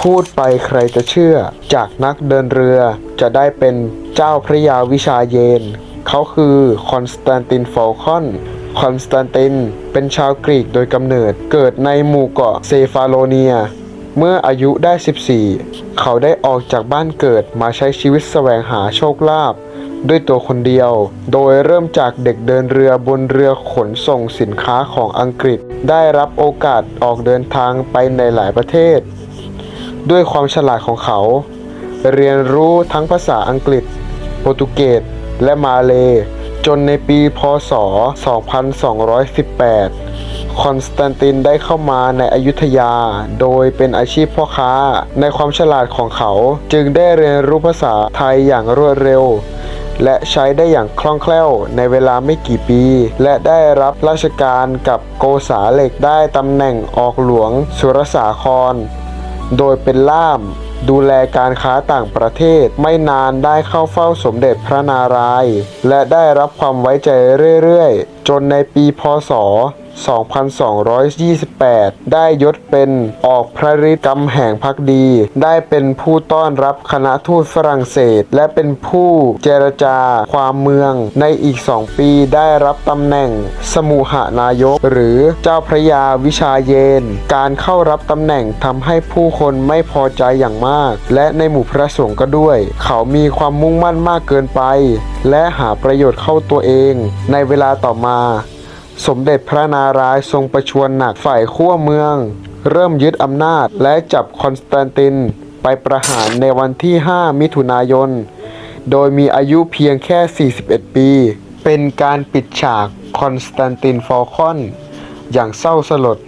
พูดไปใครจะเชื่อ จากนักเดินเรือจะได้เป็นเจ้าพระยาวิชาเยน เขาคือคอนสแตนตินฟอลคอน คอนสแตนตินเป็นชาวกรีกโดยกำเนิด เกิดในหมู่เกาะเซฟาโลเนีย เมื่ออายุได้ 14 เขาได้ออกจากบ้านเกิดมาใช้ชีวิตแสวงหาโชคลาภด้วยตัวคนเดียว โดยเริ่มจากเด็กเดินเรือบนเรือขนส่งสินค้าของอังกฤษ ได้รับโอกาสออกเดินทางไปในหลายประเทศ ด้วยความฉลาดของเขา เรียนรู้ทั้งภาษาอังกฤษ โปรตุเกส และมาเล จนในปีพศ 2218 คอนสแตนตินได้เข้ามาในอยุธยา โดยเป็นอาชีพพ่อค้า ในความฉลาดของเขา จึงได้เรียนรู้ภาษาไทยอย่างรวดเร็วและใช้ได้อย่างคล่องแคล่วในเวลาไม่กี่ปี และได้รับราชการกับโกษาเหล็กได้ตำแหน่งออกหลวงสุรสาคร โดยเป็นล่าม ดูแลการค้าต่างประเทศ ไม่นานได้เข้าเฝ้าสมเด็จพระนารายณ์และได้รับความไว้ใจเรื่อยๆ จนในปีพศ 2228 ได้ยศเป็นออกพระฤทธิ์กำแห่งพักดี ได้เป็นผู้ต้อนรับคณะทูตฝรั่งเศส และเป็นผู้เจรจาความเมือง ในอีกสองปีได้รับตำแหน่งสมุหานายก หรือเจ้าพระยาวิชาเยน การเข้ารับตำแหน่งทำให้ผู้คนไม่พอใจอย่างมาก และในหมู่พระสงฆ์ก็ด้วย เขามีความมุ่งมั่นมากเกินไป และหาประโยชน์เข้าตัวเอง ในเวลาต่อมา สมเด็จพระนารายณ์ทรงประชวรหนักฝ่ายขั้วเมือง เริ่มยึดอำนาจและจับคอนสแตนตินไปประหารในวันที่ 5 มิถุนายน โดยมีอายุเพียงแค่ 41 ปี เป็นการปิดฉากคอนสแตนตินฟอลคอน อย่างเศร้าสลด